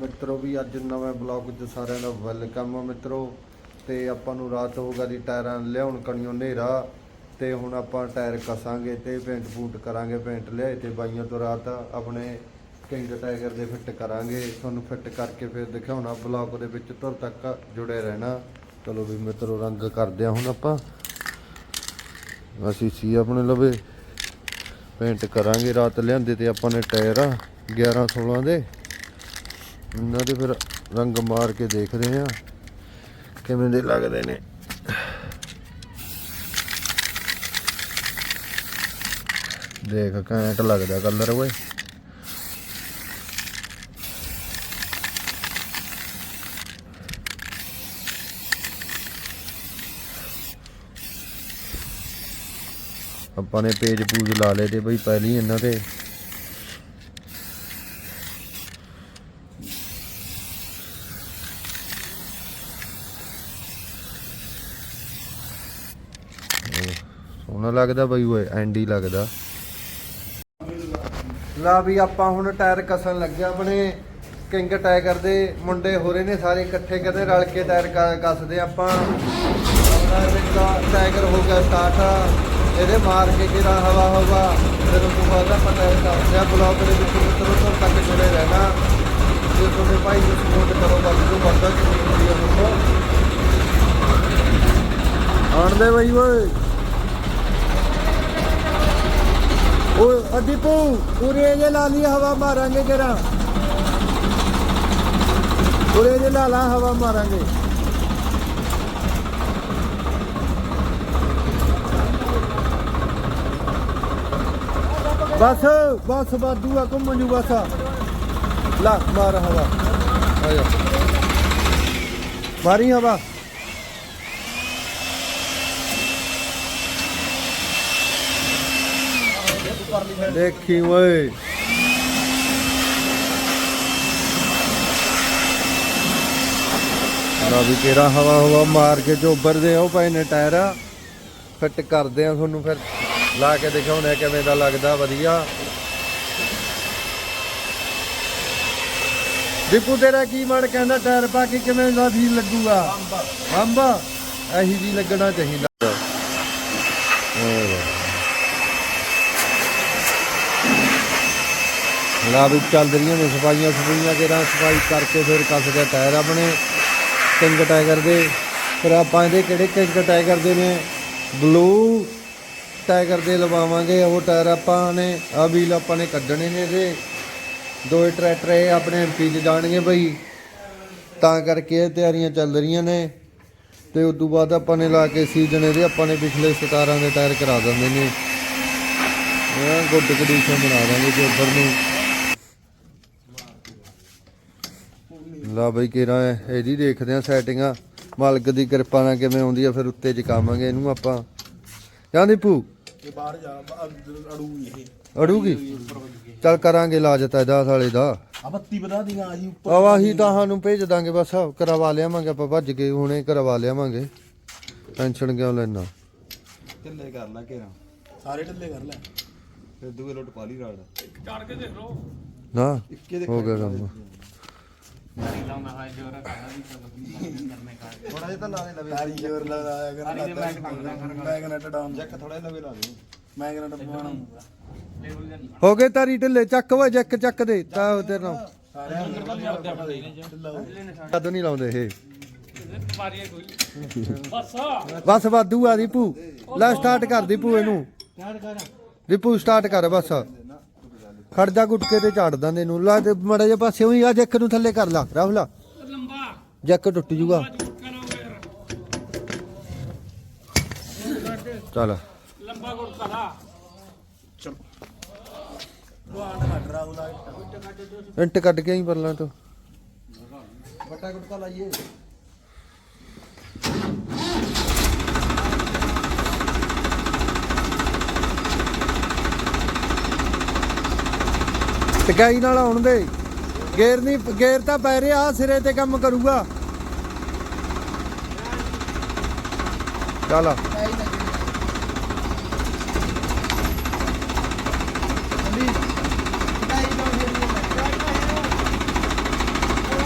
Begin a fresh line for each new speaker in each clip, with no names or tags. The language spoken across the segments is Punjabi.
ਮਿੱਤਰੋ ਵੀ ਅੱਜ ਨਵੇਂ ਬਲੌਗ 'ਚ ਸਾਰਿਆਂ ਦਾ ਵੈਲਕਮ ਆ ਮਿੱਤਰੋ। ਤੇ ਆਪਾਂ ਨੂੰ ਰਾਤ ਹੋ ਦੀ ਟਾਇਰਾਂ ਲਿਆਉਣ ਕਣੀਓ ਹਨੇਰਾ। ਤੇ ਹੁਣ ਆਪਾਂ ਟਾਇਰ ਕਸਾਂਗੇ ਤੇ ਪੇਂਟ ਪੂੰਟ ਕਰਾਂਗੇ, ਪੇਂਟ ਲਿਆਏ ਤੇ ਬਾਈਆਂ ਤੋਂ ਰਾਤ ਆਪਣੇ ਕਿੰਗ ਟਾਈਗਰ ਦੇ ਫਿੱਟ ਕਰਾਂਗੇ। ਤੁਹਾਨੂੰ ਫਿੱਟ ਕਰਕੇ ਫਿਰ ਦਿਖਾਉਣਾ, ਬਲੌਗ ਦੇ ਵਿੱਚ ਤੁਰ ਤੱਕ ਜੁੜੇ ਰਹਿਣਾ। ਚਲੋ ਵੀ ਮਿੱਤਰੋ ਰੰਗ ਕਰਦੇ ਆ ਹੁਣ ਆਪਾਂ। ਅਸੀਂ ਸੀ ਆਪਣੇ ਲਵੇ। ਪੇਂਟ ਕਰਾਂਗੇ ਰਾਤ ਲਿਆਂਦੇ ਤੇ ਆਪਾਂ ਨੇ ਟਾਇਰ ਆ 11 16 ਦੇ। ਇਹਨਾਂ ਦੇ ਫਿਰ ਰੰਗ ਮਾਰ ਕੇ ਦੇਖਦੇ ਆ ਕਿਵੇਂ ਦੇ ਲੱਗਦੇ ਨੇ। ਦੇਖ ਘੈਂਟ ਲੱਗਦਾ ਕਲਰ ਓਏ। ਆਪਾਂ ਨੇ ਪੇਜ ਪੂਜ ਲਾ ਲਏ ਤੇ ਬਈ ਪਹਿਲੀ ਇਹਨਾਂ ਤੇ। ਸੋਹਣਾ ਲੱਗਦਾ ਬਈ ਓਏ, ਐਂਡੀ ਲੱਗਦਾ। ਲਾ ਵੀ ਆਪਾਂ ਹੁਣ ਟਾਇਰ ਕਸਣ ਲੱਗੇ ਆ ਆਪਣੇ। ਕਿੰਗ ਟਾਈਗਰ ਦੇ ਮੁੰਡੇ ਹੋ ਰਹੇ ਨੇ ਸਾਰੇ ਇਕੱਠੇ ਕਰਦੇ ਰਲ ਕੇ ਟਾਇਰ ਕ- ਕੱਸਦੇ ਆਪਾਂ। ਆਪਣਾ ਇਹਦਾ ਟਾਈਗਰ ਹੋ ਗਿਆ ਸਟਾਰਟ ਇਹਦੇ ਮਾਰ ਕੇ ਜਿਹੜਾ ਹਵਾ ਹਵਾ ਫਿਰ ਉਸ ਤੋਂ ਬਾਅਦ ਆਪਾਂ ਟਾਇਰ ਕੱਸਦੇ ਆ। ਬਲੌਗ ਦੇ ਵਿੱਚ ਮਿੱਤਰੋ ਤੋਂ ਤੱਕ ਜੁੜੇ ਰਹਿਣਾ। ਜੇ ਤੁਹਾਡੇ ਭਾਈ ਨੂੰ ਸਪੋਰਟ ਕਰੋ, ਵੱਧ ਤੋਂ ਵੱਧ ਕਿ ਵੀਡੀਓ ਨੂੰ ਆਣਦੇ ਬਈ ਓਏ। ਓਏ ਅਦੀਪੂ ਉਰੇ ਜੇ ਲਾ ਲਈ ਹਵਾ ਮਾਰਾਂਗੇ ਕਿਰਾ ਉਰੇ ਜੇ ਲਾ ਲਾ ਹਵਾ ਮਾਰਾਂਗੇ। ਬਸ ਬਸ ਬਾਦੂ ਆ ਘੁੰਮਣ ਜੂ ਬਸ ਲਾ ਮਾਰ ਹਵਾ। ਆ ਜਾ। ਮਾਰੀ ਹਵਾ। ਦੇਖੀ ਓਏ। ਨਾ ਵੀ ਤੇਰਾ ਹਵਾ ਹਵਾ ਮਾਰ ਕੇ ਚੋਬਰ ਦੇ ਉਹ ਪਏ ਨੇ ਟਾਇਰ। ਫਿੱਟ ਕਰਦੇ ਆ ਤੁਹਾਨੂੰ ਫਿਰ। ਲਾ ਕੇ ਦਿਖਾਉਣੇ ਕਿਵੇਂ ਦਾ ਲੱਗਦਾ ਵਧੀਆ। ਦੀਪੂ ਤੇਰਾ ਕੀ ਮਨ ਕਹਿੰਦਾ ਟਾਇਰ ਪਾ ਕੇ ਕਿਵੇਂ ਦਾ ਫੀਲ ਲੱਗੂਗਾ? ਅੰਬ। ਇਹੀ ਜੀ ਲੱਗਣਾ ਚਾਹੀਦਾ ਓਏ ਲਾ ਚੱਲ ਰਹੀਆਂ ਨੇ ਸਫਾਈਆਂ ਸਫਾਈਆਂ ਕਿਹੜਾ ਸਫ਼ਾਈ ਕਰਕੇ ਫਿਰ ਕੱਸਦੇ ਟਾਇਰ ਆਪਣੇ ਕਿੰਗ ਟਾਈਗਰ ਦੇ। ਫਿਰ ਆਪਾਂ ਇਹਦੇ ਕਿਹੜੇ ਕਿੰਗ ਟਾਈਗਰ ਦੇ ਨੇ? ਬਲੂ ਟਾਈਗਰ ਦੇ ਲਵਾਵਾਂਗੇ। ਉਹ ਟਾਇਰ ਆਪਾਂ ਨੇ ਆ ਵੀਲ ਆਪਾਂ ਨੇ ਕੱਢਣੇ ਨੇ ਇਹਦੇ। ਦੋ ਟਰੈਕਟਰ ਇਹ ਆਪਣੇ ਐਮਪੀ 'ਚ ਜਾਣਗੇ ਬਈ। ਤਾਂ ਕਰਕੇ ਇਹ ਤਿਆਰੀਆਂ ਚੱਲ ਰਹੀਆਂ ਨੇ। ਤੇ ਉਸ ਤੋਂ ਬਾਅਦ ਆਪਾਂ ਨੇ ਲਾ ਕੇ ਸੀਜ਼ਨ ਇਹਦੇ ਆਪਾਂ ਨੇ ਪਿਛਲੇ 17 ਦੇ ਟਾਇਰ ਕਰਾ ਦਿੰਦੇ ਨੇ। ਗੁੱਡ ਕੰਡੀਸ਼ਨ ਬਣਾ ਦਾਂਗੇ ਤੇ ਉੱਧਰ ਨੂੰ। ਲਾ ਬਈ ਕਿਹੜਾ ਇਹਦੀ ਦੇਖਦੇ ਆ ਸੈਟਿੰਗਾਂ ਮਾਲਕ ਦੀ ਕਿਰਪਾ ਨਾਲ ਕਿਵੇਂ ਆਉਂਦੀ ਆ ਫਿਰ ਉੱਤੇ ਚਕਾਵਾਂਗੇ ਇਹਨੂੰ ਆਪਾਂ। ਜਾਂਦੀ ਭੂ
ਇਹ ਬਾਹਰ ਜਾ ਅੜੂ ਇਹ।
ਅੜੂਗੀ? ਚੱਲ ਕਰਾਂਗੇ ਇਲਾਜ ਤਾਂ ਇਹਦਾ ਸਾਲੇ ਦਾ।
ਆ ਬੱਤੀ ਵਧਾ ਦੀਆਂ ਆ ਜੀ ਉੱਪਰ
ਆਵਾਹੀ ਤਾਂ ਸਾਨੂੰ ਭੇਜ ਦਾਂਗੇ ਬਸ ਕਰਵਾ ਲਿਆਵਾਂਗੇ ਆਪਾਂ ਭੱਜ ਕੇ ਹੁਣੇ ਕਰਵਾ ਲਿਆਵਾਂਗੇ। ਟੈਨਸ਼ਨ ਕਿਉਂ ਲੈਣਾ
ਢਿੱਲੇ ਕਰ ਲਾ ਘੇਰਾ।
ਸਾਰੇ ਢਿੱਲੇ ਕਰ ਲੈ।
ਫਿਰ ਦੂਏ ਲੋਟ ਪਾ ਲਈ ਰਾੜ।
ਨਾ
ਇੱਕੇ ਦੇ
ਹੋ ਗਿਆ ਕੰਮ।
ਥੋੜਾ ਜਿਹਾ ਤਾਂ ਲਾ ਦੇ ਲਵੇ
ਤਾਰੀ ਜ਼ੋਰ ਲਗਾਇਆ ਕਰ ਮੈਂ ਕਨੈਟ ਡਾਊਨ
ਜੱਕ ਥੋੜਾ ਲਵੇ ਲਾ ਦੇ
ਮੈਂ ਕਨੈਟ ਪਵਾਉਣਾ
ਹੋ ਗਏ ਤਾਰੀ ਢਿੱਲੇ, ਚੱਕ ਓਏ, ਜੱਕ ਚੱਕ ਦੇ, ਤਾਂ ਤੇਰੇ ਨਾਲ। ਕਦੋਂ ਨਹੀਂ ਲਾਉਂਦੇ ਇਹ। ਬਸ ਵਾਧੂ ਆ ਦੀਪੂ ਲੈ ਸਟਾਰਟ ਕਰ ਦੀਪੂ ਇਹਨੂੰ। ਦੀਪੂ ਸਟਾਰਟ ਕਰ ਬਸ। ਖੜ ਜਾ ਗੁੱਟਕੇ ਤੇ ਝਾੜ ਦਾਂ ਇਹਨੂੰ ਲਾ ਤੇ ਮੜਾ ਜਿਹਾ ਪਾਸੇ ਹੋਈ ਆ ਜੱਕ ਨੂੰ ਥੱਲੇ ਕਰ ਲਾ ਰਾਹੁਲਾ।
ਲੰਬਾ।
ਜੱਕ ਟੁੱਟ ਜੂਗਾ। ਚੱਲ।
ਲੰਬਾ ਗੁੜ ਕਰਾ
ਇੰਟ ਕੱਢ ਕੇ ਆਈ ਪਰਲਾਂ ਤੋਂ।
ਵੱਟਾ ਗੁਟਕਾ ਲਾਈਏ।
ਟਕਾਈ ਨਾਲ ਆਉਣ ਦੇ। ਗੇਰ ਨਹੀਂ, ਗੇਰ ਤਾਂ ਪੈ ਰਿਹਾ ਸਿਰੇ ਤੇ ਕੰਮ ਕਰੂਗਾ। ਚੱਲ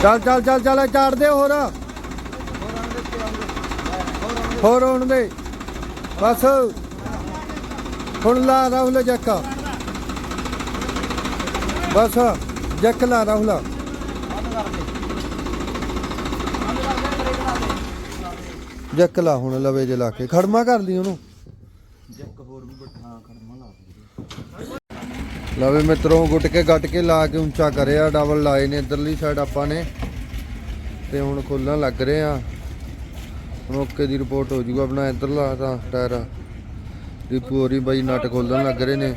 ਚੱਲ ਚੱਲ ਚੱਲ ਚੱਲ ਚਾੜ ਦੇ ਹੋਰ। ਹੋਰ ਆਉਣ ਦੇ। ਬਸ। ਹੁਣ ਲਾ ਰਾਹੁਲ ਜੱਕ ਬਸ, ਜੱਕ ਲਾ, ਰਾਹੁਲ। ਜੱਕ ਲਾ ਹੁਣ, ਲਵੇ ਜੇ ਲਾ ਕੇ। ਖੜਮਾ ਕਰ ਲਈ ਉਹਨੂੰ।
ਜੱਕ ਹੋਰ ਵੀ ਬੱਠਾ ਖੜਮਾ ਲਾ
ਲਵੇ ਮਿੱਤਰੋਂ, ਗੁੱਟ ਕੇ, ਗੱਟ ਕੇ ਲਾ ਕੇ ਉੱਚਾ ਕਰਿਆ। ਡਬਲ ਲਾਏ ਨੇ ਇਧਰਲੀ ਸਾਈਡ ਆਪਾਂ ਨੇ। ਤੇ ਹੁਣ ਖੋਲਣ ਲੱਗ ਰਹੇ ਆ। ਹੁਣ ਓਕੇ ਦੀ ਰਿਪੋਰਟ ਹੋ ਜੂਗਾ ਆਪਣਾ ਇਧਰਲਾ ਤਾਂ ਟਾਇਰ ਦੀ ਪੂਰੀ ਬਾਈ ਨਟ ਖੋਲਣ ਲੱਗ ਰਹੇ ਨੇ।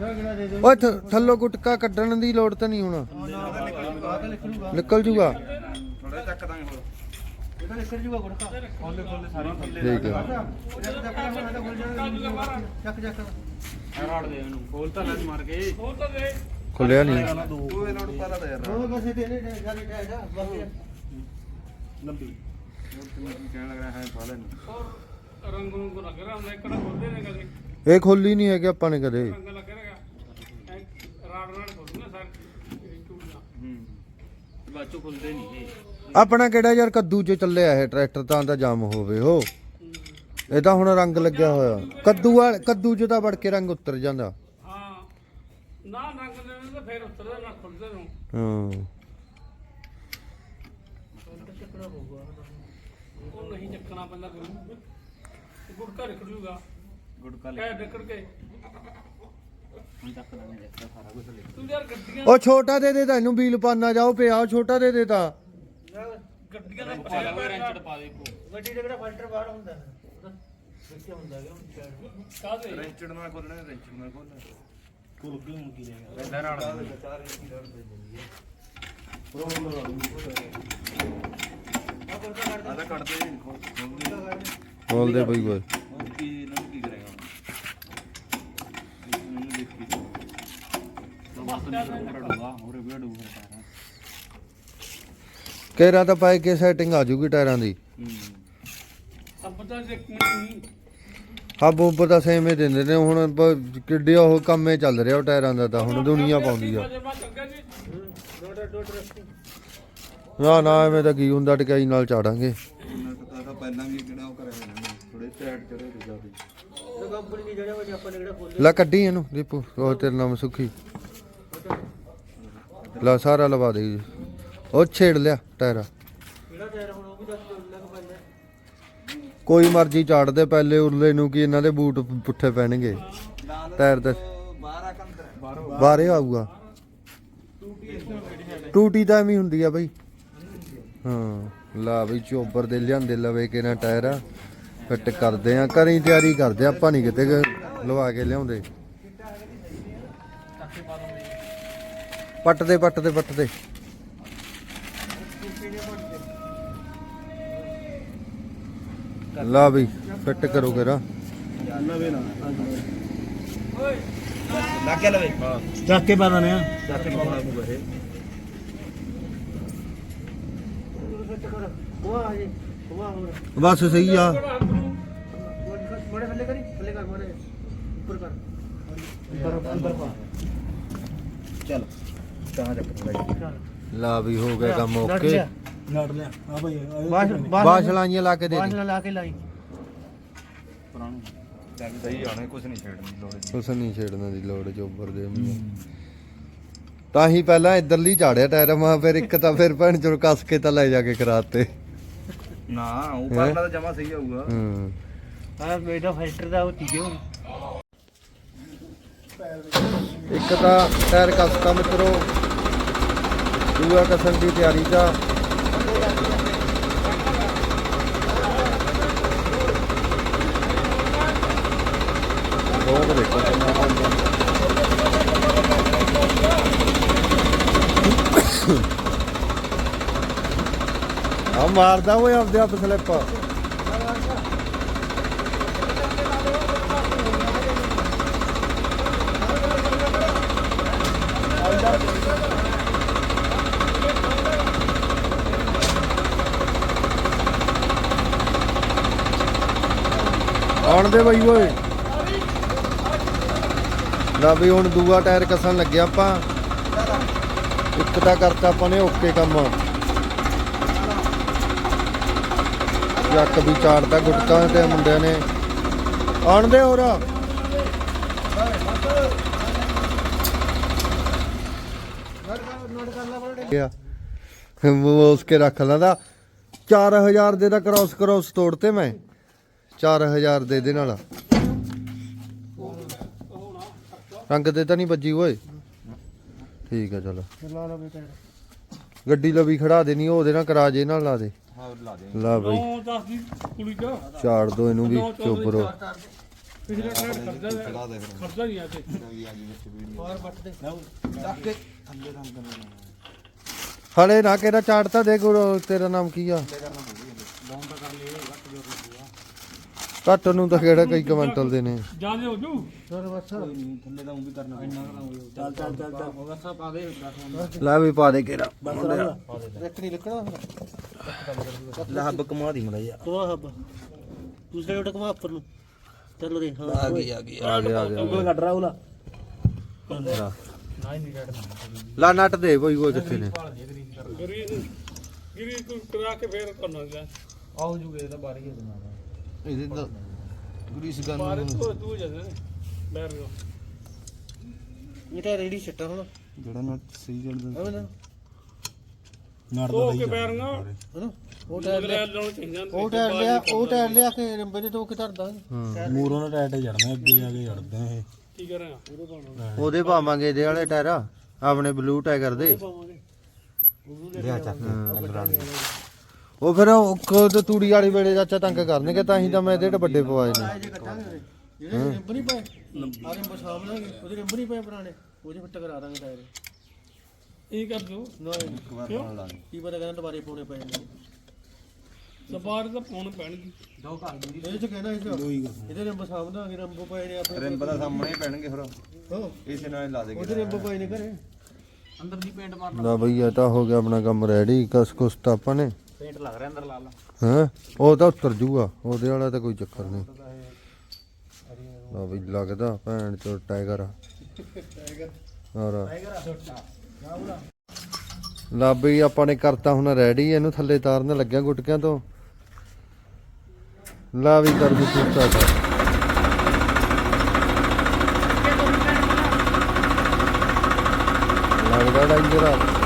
ਓਏ ਥ- ਥੱਲੋਂ ਗੁਟਕਾ ਕੱਢਣ ਦੀ ਲੋੜ ਤਾਂ ਨਹੀਂ ਹੁਣ। ਨਿਕਲ ਜੂਗਾ।
ਥੋੜਾ ਚੱਕ ਦਾਂਗੇ ਹੋਰ
ਠੀਕ ਹੈ।
ਰਾੜ ਦੇ ਇਹਨੂੰ ਖੋਲ ਤਾਂ ਲੈ ਮਾਰ ਕੇ ਖੋਲ ਤਾਂ ਦੇ
ਖੁੱਲਿਆ ਨਹੀਂ।
ਤੂੰ ਇਹ ਲੋਡ ਪਾਲਾ ਦਾ ਯਾਰ
ਲੰਬੀ
ਕਹਿਣ ਲੱਗ ਰਿਹਾ ਹੈ ਪਾ ਲੈਣੀ
ਹੋਰ ਰੰਗ ਨੂੰ ਲੱਗ ਰਿਹਾ ਹੁੰਦਾ ਇਕੜਾ ਖੋਲਦੇ ਨੇ ਕਦੇ।
ਇਹ ਖੋਲੀ ਨਹੀਂ ਹੈਗੀ ਆਪਾਂ ਨੇ ਕਦੇ।
ਰੰਗ ਲੱਗ ਰਿਹਾ ਰਾੜ ਰਾੜ ਖੋਲਦੇ ਸਰ ਟੂਟਦਾ
ਹੂੰ
ਬਾਚੋ ਖੁੱਲਦੇ ਨਹੀਂ ਇਹ।
ਆਪਣਾ ਕਿਹੜਾ ਯਾਰ ਕੱਦੂ 'ਚ ਚੱਲਿਆ ਇਹ ਟਰੈਕਟਰ ਤਾਂ ਤਾਂ ਜਾਮ ਹੋਵੇ ਹੋ ਇਹ ਤਾਂ ਹੁਣ ਰੰਗ ਲੱਗਿਆ ਹੋਇਆ। ਕੱਦੂ ਵਾਲ ਕੱਦੂ 'ਚ ਤਾਂ ਵੜ ਕੇ ਰੰਗ ਉਤਰ ਜਾਂਦਾ।
ਹਾਂ। ਨਾ ਰੰਗ ਦੇ ਤਾਂ ਫੇਰ ਉਤਰਦਾ ਨਾ ਖੁੱਲਦੇ ਨੂੰ
ਹਾਂ।
ਉਹ ਨਹੀਂ ਚੱਕਣਾ ਪੈਂਦਾ ਗੁਰੂ ਗੁੜਕਾ ਜੂਗਾ
ਗੁੜਕਾ
ਕਹਿ ਨਿਕਲ ਕੇ।
ਉਹ ਛੋਟਾ ਦੇ ਦੇ ਤੈਨੂੰ ਬੀਲ ਪਾਣਾ ਜਾਓ ਪਿਆ ਉਹ ਛੋਟਾ ਦੇ ਦੇ ਤਾਂ।
ਗੱਡੀਆਂ ਦਾ ਹੋਇਆ ਰੈਂਚ ਪਾ ਦੇ ਕੋ
ਗੱਡੀ ਦੇ ਕਿਹੜਾ ਫਿਲਟਰ ਬਾਹਰ ਹੁੰਦਾ? ਉਹਦਾ ਵਿੱਚ ਹੁੰਦਾ ਕਿ ਉਹ ਸਾਈਡ
ਕਾਦੇ
ਰੈਂਚੜ ਨਾਲ ਖੋਲਣੇ ਰੈਂਚੜ ਨਾਲ ਖੋਲਣੇ।
ਕੋਲ ਅੱਗੇ ਹੁਣ ਕੀ ਰਹੇਗਾ
ਪਹਿਲਾਂ ਰਾੜ ਦੇ ਚਾਰ ਇੰਚ ਦੀ ਰਾੜ ਦੇ ਦਿੰਦੀ ਹੈ ਆਦਾ ਕੱਢ ਦੇ ਖੋਲ ਖੋਲ ਦੇ
ਬੋਲਦੇ ਬਈ ਬੋਲ ਕੇਰਾ ਤਾਂ ਪਾਏ ਕੇ ਸੈਟਿੰਗ ਆ ਜੂਗੀ ਟਾਇਰਾਂ ਦੀ।
ਪਤਾ ਜੇ ਨਹੀਂ।
ਹੱਬ ਉੱਪਰ ਤਾਂ ਸੇਮ ਹੀ ਦਿੰਦੇ ਨੇ ਹੁਣ ਪ- ਕਿੱਡੇ ਉਹ ਕੰਮੇ ਚੱਲ ਰਿਹਾ ਉਹ ਟਾਇਰਾਂ ਦਾ ਤਾਂ ਹੁਣ ਦੁਨੀਆ ਪਾਉਂਦੀ ਆ। ਨਾ ਨਾ ਐਵੇਂ ਤਾਂ ਕੀ ਹੁੰਦਾ ਟਕਾਈ ਨਾਲ ਚਾੜਾਂਗੇ।
ਉਹਨਾਂ ਤਾਂ ਤਾਂ ਪਹਿਲਾਂ ਵੀ ਕਿਹੜਾ ਉਹ ਕਰਿਆ ਹੋਇਆ ਨੇ ਥੋੜੇ ਟੈਟ ਚੜੇ ਤੇ ਜਾਦੇ
ਉਹ ਕੰਪਨੀ ਦੀ ਜਿਹੜੇ ਵਜੇ ਆਪਾਂ ਨੇ ਕਿਹੜਾ ਖੋਲੇ
ਲੈ ਕੱਢੀ ਇਹਨੂੰ ਦੀਪੂ ਉਹ ਤੇਰੇ ਨਾਮ ਸੁਖੀ। ਲਾ ਸਾਰਾ ਲਵਾ ਦੇ। ਜੀ। ਉਹ ਛੇੜ ਲਿਆ ਟਾਇਰ।
ਕਿਹੜਾ ਟਾਇਰ ਹੁਣ ਉਹ ਵੀ ਦੱਸ ਦਿਓ ਲੱਗ ਪੈਂਦਾ
ਕੋਈ ਮਰਜ਼ੀ ਚਾੜਦੇ ਪਹਿਲੇ ਉਰਲੇ ਨੂੰ ਕੀ ਇਹਨਾਂ ਦੇ ਬੂਟ ਪੁੱਠੇ ਪੈਣਗੇ। ਟਾਇਰ ਤੇ
ਬਾਹਰੇ
ਆਊਗਾ। ਟੂਟੀ ਤਾਂ ਐਵੇਂ ਹੁੰਦੀ ਆ ਬਈ। ਹਾਂ ਲਾ ਬਈ ਚੋਬਰ ਦੇ ਲਿਆਂਦੇ ਲਵੇ ਕੇ ਨਾ ਟਾਇਰ। ਆ ਫਿੱਟ ਕਰਦੇ ਆ ਕਰੀ ਤਿਆਰੀ ਕਰਦੇ ਆ, ਆਪਾਂ ਨਹੀਂ ਕਿਤੇ ਲਵਾ ਕੇ ਲਿਆਉਂਦੇ। ਪੱਟ ਦੇ ਪੱਟ ਦੇ ਪੱਟ ਦੇ ਲਾ ਬਈ ਫਿੱਟ ਕਰੋ ਕਰਾ
ਨਵੇਂ ਨਾ
ਲੱਗ ਗਿਆ ਲਵੇ।
ਚੱਕ ਕੇ ਪਾ ਦਨੇ ਆ।
ਚੱਕ ਕੇ ਪਾਉਣਾ ਪਊਗਾ ਇਹ
ਉਹ ਆ। ਜੇ ਉਹ ਆ ਹੋਰ
ਬਸ ਸਹੀ ਆ।
ਮੋੜੇ ਥੱਲੇ ਕਰੀ ਥੱਲੇ ਕਰ ਮੋੜੇ ਉੱਪਰ ਕਰ
ਅੰਦਰ ਅੰਦਰ ਪਾ
ਚੱਲ ਕਹਾਂ ਚੱਕ ਲੈ
ਲਾ ਵੀ ਹੋ ਗਿਆ ਕੰਮ ਓਕੇ।
ਨੜ ਲਿਆ। ਆ ਭਾਈ
ਬਾਸ਼
ਬਾਸ਼ ਲਾਈਆਂ ਲਾ ਕੇ ਦੇ
ਬਾਸ਼
ਦੇ।
ਲਾ ਕੇ ਲਾਈ।
ਪੁਰਾਣਾ। ਚੱਲ ਸਹੀ ਆਣੇ ਕੁਝ ਨਹੀਂ ਛੇੜਨ ਦੀ। ਲੋੜ ਨਹੀਂ
ਉਸ ਨਹੀਂ ਛੇੜਨ ਦੀ ਲੋੜ ਚੋਬਰ ਦੇ ਮੂੰਹ ਤਾਂ ਹੀ ਪਹਿਲਾਂ ਇਧਰਲੀ ਝਾੜਿਆ ਟਾਇਰ ਮਾ ਫਿਰ ਇੱਕ ਤਾਂ ਫਿਰ ਭੈਣ ਚੋਂ ਕੱਸ ਕੇ ਤਾਂ ਲੈ ਜਾ ਕੇ ਕਰਾਤੇ
ਨਾ ਉੱਪਰਲਾ ਤਾਂ ਜਮਾ ਸਹੀ ਆਊਗਾ।
ਹੂੰ।
ਆ ਬੇਟਾ ਫਿਲਟਰ ਦਾ ਉਹ ਤੀਜੇ ਹੁਣ
ਇੱਕ ਤਾਂ ਟਾਇਰ ਕੱਸਤਾ ਮਿੱਤਰੋ। ਦੂਆ ਕਸਣ ਦੀ ਤਿਆਰੀ ਦਾ। ਬਹੁਤ ਦੇਖੋ। ਕਿੰਨਾ ਆ ਮਾਰਦਾ ਓਏ ਆਪਦੇ ਆਪ ਸਲਿੱਪ। ਆਉਣ ਦੇ ਬਈ ਓਏ। ਨਾ ਵੀ ਹੁਣ ਦੂਆ ਟਾਇਰ ਕਸਣ ਲੱਗਿਆ ਆਪਾਂ। ਇੱਕ ਤਾਂ ਕਰਤਾ ਆਪਾਂ ਨੇ ਓਕੇ ਕੰਮ। ਜੱਕ ਵੀ ਚਾੜਦਾ ਗੁਟਕਾਂ ਤੇ ਮੁੰਡਿਆਂ ਨੇ। ਆਣਦੇ ਹੋਰ। ਗਿਆ। ਉਸ ਕੇ ਰੱਖ ਲਾਂਦਾ। 4000 ਦੇ ਦਾ ਕ੍ਰਾਸ ਕ੍ਰਾਸ ਤੋੜਤੇ ਮੈਂ। 4000 ਦੇ ਦੇ ਨਾਲ। ਰੰਗ ਤੇ ਤਾਂ ਨਹੀਂ ਵੱਜੀ ਓਏ। ਠੀਕ ਆ ਚਲੋ।
ਲਾ
ਗੱਡੀ ਲਵੀ ਖੜਾ ਦੇਣੀ ਉਹਦੇ ਨਾਲ ਕਰਾ ਜੇ ਨਾਲ ਲਾ ਦੇ।
ਹਾਂ ਲਾ ਦੇ।
ਲਾ ਬਈ।
9 10 ਦੀ ਕੁੜੀ ਚ।
ਝਾੜ ਦੋ ਇਹਨੂੰ ਵੀ ਚੁੱਪ ਰੋ
ਪਿਛਲੇ ਟਾਈਮ ਖਰਚਾ ਖਰਚਾ ਨਹੀਂ ਆ ਤੇ
ਬਾਹਰ ਵੱਟ ਦੇ।
ਹਲੇ ਨਾ ਕਿਹੜਾ ਚਾੜਤਾ ਦੇ ਗੁਰੂ ਤੇਰਾ ਨਾਮ ਕੀ ਆ? ਘੱਟ ਨੂੰ ਤਾਂ ਕਿਹੜਾ ਕਈ ਕੁਇੰਟਲ ਦੇ ਨੇ।
ਜਾਣੇ ਹੋ ਜੂ।
ਚਲ ਬਸ ਥੱਲੇ ਤਾਂ ਉਹ ਵੀ ਕਰਨਾ ਇੰਨਾ ਚੱਲ ਚੱਲ ਚੱਲ। ਚੱਲ ਹੋ ਗਿਆ ਪਾ ਦੇ
ਲੈ ਵੀ ਪਾ ਦੇ ਕਿਹੜਾ।
ਬਸ ਇੱਕ ਨਹੀਂ ਲਿਖਣਾ
ਲੈ ਹੱਬ ਕਮਾ ਦੀ ਮੜਾ ਯਾਰ
ਤੋ ਹੱਬ। ਦੂਸਰੇ ਉੱਤੇ ਕਮਾ ਉੱਪਰ ਨੂੰ। ਚੱਲ ਰੇ ਹਾਂ।
ਆ ਗਈ ਆ ਗਈ
ਆ ਗਿਆ ਆ ਗਿਆ
ਉਹ ਲੱਡ ਰਾ ਉਹਲਾ
ਲਾ। ਨੱਟ ਦੇ ਬਈ ਉਹ ਕਿੱਥੇ ਨੇ।
ਗਰੀ ਗਰੀ ਕੋਈ ਕਰਾ ਕੇ ਫੇਰ ਕਰਨਾ ਜਾਂ
ਆਉ ਜੂਗੇ ਤਾਂ ਬਾਰੀ ਹੈ ਦਿਮਾਗ
ਇਹਦੇ ਤਾਂ ਗਰੀਸ ਗਨ
ਬਾਰੇ ਤੂੰ ਤੂੰ ਜਾਂਦੇ ਬੈਠ ਜਾ
ਇਹ ਤਾਂ ਰੇੜੀ ਛੱਟਾ ਹੁਣ।
ਜਿਹੜਾ ਨਾ ਸਹੀ ਜੜਦਾ
ਐਵੇਂ ਨਾ
ਨੜ
ਤੋ ਕੇ
ਹਨਾ? ਉਹ
ਟਾਇਰ ਲੈ ਲਾਉਣ ਚਾਹੀਦਾ
ਉਹ ਟਾਇਰ ਲਿਆ ਉਹ ਟਾਇਰ ਲਿਆ ਕੇ ਰੰਬੇ ਦੇ ਤੋਂ ਕਿ ਧਰਦਾ
ਮੂਰੋਂ ਨਾਲ ਟਾਇਟ ਜੜਨਾ ਅੱਗੇ ਜਾ ਕੇ ਜੜਦੇ ਇਹ।
ਕੀ ਕਰਾਂ?
ਉਹਦੇ ਪਾਵਾਂਗੇ ਇਹਦੇ ਵਾਲੇ ਟਾਇਰ। ਆਪਣੇ ਬਲੂ ਟਾਈਗਰ ਦੇ।
ਲਿਆ ਚੱਕ
ਉਹ ਫਿਰ ਉਹ ਖੁਦ ਤੂੜੀ ਵਾਲੀ ਵੇਲੇ ਚਾਚਾ ਤੰਗ ਕਰਨਗੇ ਤਾਂ ਹੀ ਤਾਂ ਮੈਂ ਇਹਦੇ ਵੱਡੇ ਪਵਾਏ ਨੇ
ਜਿਹੜੇ ਰੰਬ ਨਹੀਂ ਪਏ ਆ ਰੰਬ ਸਾਹਮ ਲਾਂਗੇ ਉਹਦੇ ਰੰਬ ਨਹੀਂ ਪਏ ਪੁਰਾਣੇ ਉਹਦੇ ਫਿੱਟ ਕਰਾ ਦਾਂਗੇ ਟਾਇਰ।
ਇਹ ਕਰ ਦੋ
ਨਾ ਕੀ ਪਤਾ ਕਹਿੰਦਾ ਦੁਬਾਰੇ ਪਾਉਣੇ ਪਏ ਨੇ।
ਸਪਾਰ ਤਾਂ ਪਾਉਣ ਪੈਣਗੇ।
ਦੋ ਘਰ ਦੀ
ਇਹਦੇ ਚ ਕਹਿਣਾ ਇਸ ਇਹਦੇ। ਰੰਬ ਸਾਹਮ ਦਾਂਗੇ ਰੰਬ ਪਏ ਨੇ ਆਪਣੇ
ਰਿੰਬ ਦਾ ਸਾਹਮਣੇ ਹੀ ਪੈਣਗੇ ਫਿਰ।
ਹੋ।
ਇਸੇ ਨਾਲ ਲਾ ਦੇਗੇ।
ਉਹਦੇ ਰੰਬ ਪਏ ਨੇ ਘਰੇ।
ਅੰਦਰ ਦੀ ਪੇਂਟ ਮਾਰ
ਨਾ ਬਈ ਇਹ ਤਾਂ ਹੋ ਗਿਆ ਆਪਣਾ ਕੰਮ ਰੈਡੀ ਕਸ ਕੁਸ ਤਾਂ ਆਪਾਂ ਨੇ।
ਪੇਂਟ ਲੱਗ ਰਿਹਾ ਅੰਦਰ ਲਾਲ।
ਹਾਂ? ਉਹ ਤਾਂ ਉਤਰ ਜੂਗਾ। ਉਹਦੇ ਵਾਲਾ ਤਾਂ ਕੋਈ ਚੱਕਰ ਨਹੀਂ। ਨਾ ਬਈ ਲੱਗਦਾ ਭੈਣ ਚੋ ਟਾਈਗਰ। ਆ ਹੋਰ। ਲਾ ਬਈ ਆਪਾਂ ਨੇ ਕਰਤਾ ਹੁਣ ਰੈਡੀ, ਇਹਨੂੰ ਥੱਲੇ ਤਾਰਨ ਲੱਗਿਆ ਗੁਟਕਿਆਂ ਤੋਂ। ਲਾ ਵੀ ਕਰ ਵੀ ਸਟਾਰਟ ਲੱਗਦਾ ਡਾਂਜਰ ਆ।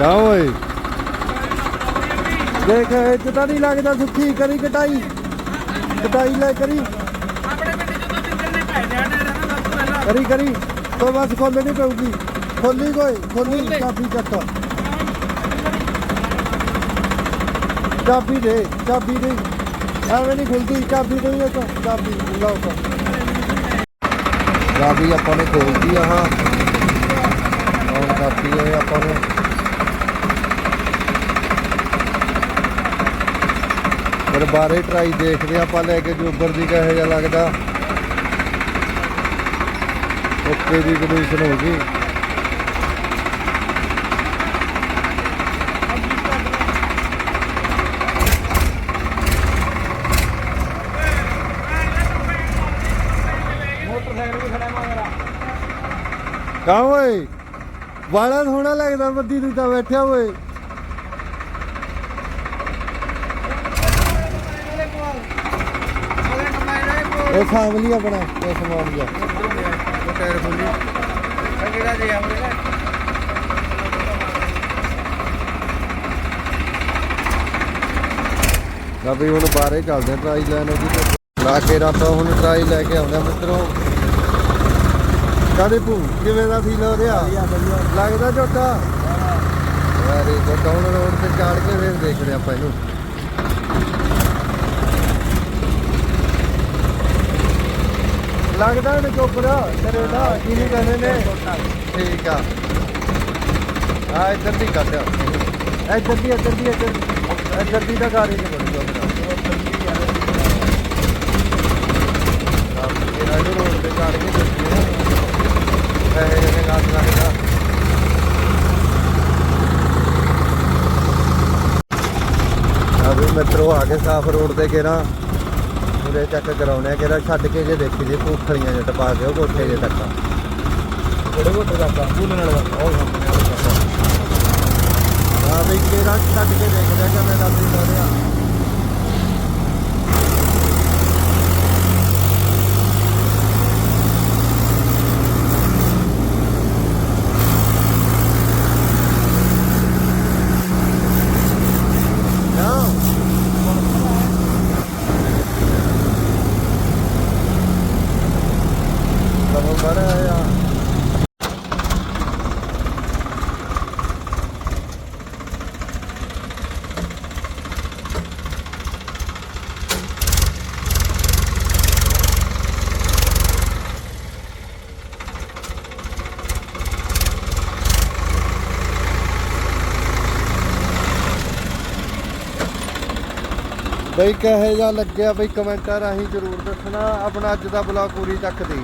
ਕਿਆ ਓਏ। ਦੇਖ ਇੱਥੇ ਤਾਂ ਨਹੀਂ ਲੱਗਦਾ ਸੁੱਖੀ ਕਰੀ ਕਟਾਈ। ਕਟਾਈ ਲੈ ਕਰੀ।
ਆਪਣੇ ਪਿੰਡ ਤਾਂ ਤਿੰਨ ਨੇ ਪੈ ਜਾਣੇ ਨਾ ਸਭ ਤੋਂ ਪਹਿਲਾਂ।
ਕਰੀ ਕਰੀ। ਤੋ ਬਸ ਖੋਲਣੀ ਪਊਗੀ। ਖੋਲੀ ਕੋਈ ਖੋਲੀ ਚਾਬੀ ਚੱਕ। ਚਾਬੀ ਦੇ ਚਾਬੀ ਦੇ। ਐਵੇਂ ਨਹੀਂ ਖੁੱਲਦੀ ਚਾਬੀ ਦੇ ਇਹ ਤਾਂ ਚਾਬੀ ਲਾਓ ਤਾਂ ਚਾਬੀ ਆਪਾਂ ਨੇ ਖੋਲਦੀ ਆ ਹਾਂ। ਹੈ ਆਪਾਂ ਨੇ। ਫਿਰ ਬਾਰੇ ਟਰਾਈ ਦੇਖਦੇ ਆਪਾਂ ਲੈ ਕੇ ਜੋਬਰ ਦੀ ਕਿਹੋ ਜਿਹਾ ਲੱਗਦਾ। ਓਕੇ ਦੀ ਕੰਡੀਸ਼ਨ ਹੋ ਗਈ। ਕਾ ਓਏ? ਵਾਲਾ ਸੋਹਣਾ ਲੱਗਦਾ ਬੱਦੀ ਤੂੰ ਤਾਂ ਬੈਠਿਆ ਓਏ। ਇਹ ਫੈਮਿਲੀ ਆਪਣਾ ਇਹ ਸਮਾਨ ਜਾ ਟਾਇਰ ਖੋਲੀ
ਕਿਹੜਾ ਜੇ ਆਉਂਦੇ
ਲਾ ਵੀ ਹੁਣ ਬਾਹਰੇ ਚੱਲਦੇ ਟਰਾਈ ਲੈਣ ਉਹਦੀ ਲਾ ਕੇ ਰੱਬ ਹੁਣ ਟਰਾਈ ਲੈ ਕੇ ਆਉਂਦੇ ਮਿੱਤਰੋ। ਕਾਦੇ ਭੂ ਕਿਵੇਂ ਦਾ ਫੀਲ ਹੋ ਰਿਹਾ ਲੱਗਦਾ ਝੋਟਾ? ਯਾਰੇ ਗੁੱਡ ਹੁਣ ਰੋਡ ਤੇ ਚਾੜ ਕੇ ਫੇਰ ਦੇਖਦੇ ਆਪਾਂ ਇਹਨੂੰ। ਲੱਗਦਾ ਇਹਨੂੰ ਚੋਪੜਾ ਤੇਰੇ ਦਾ ਕੀ ਨਹੀਂ ਕਹਿੰਦੇ ਨੇ। ਠੀਕ ਆ। ਆ ਇੱਧਰ ਦੀ ਕੱਢ। ਇੱਧਰ ਦੀ ਇੱਧਰ ਦੀ ਇੱਧਰ ਦੀ। ਇੱਧਰ ਦੀ ਤਾਂ ਗਾੜੀ ਨਹੀਂ ਬਣੂਗਾ ਮੇਰਾ ਇਹਨੂੰ ਰੋਡ ਤੇ ਕੇ ਦਿੱਤੀ ਹੈ ਇਹ ਜਿਹੇ ਗਾਸ ਲੱਗਦਾ ਆ ਵੀ ਮਿੱਤਰੋ ਆ ਕੇ ਸਾਫ਼ ਰੋਡ ਤੇ ਕਿਹੜਾ ਪੂਰੇ ਚੈੱਕ ਕਰਾਉਣੇ ਆ ਕਿਹੜਾ ਛੱਡ ਕੇ ਜੇ ਦੇਖੀ ਜੇ ਭੂਖਲੀਆਂ ਟਪਾ ਕੇ ਉਹ ਕੋਠੇ ਜੇ ਤੱਕ। ਕਿਹੜੇ ਕੋਟੇ ਦਾ ਭੁੱਲਣ ਵਾਲਾ ਦਾ ਉਹ ਸਾਹਮਣੇ ਕਿਹੜਾ ਛੱਡ ਕੇ ਦੇਖ ਲਿਆ ਕਿ ਮੈਂ ਦੱਸ ਨਹੀਂ ਰਿਹਾ Lama mana ya? ਬਈ ਕਹੇ ਜਾ ਲੱਗਿਆ ਬਈ ਕਮੈਂਟਾਂ ਰਾਹੀਂ ਜਰੂਰ ਦੱਸਣਾ। ਆਪਣਾ ਅੱਜ ਦਾ ਬਲੌਗ ਪੂਰੀ ਤੱਕ ਦੇ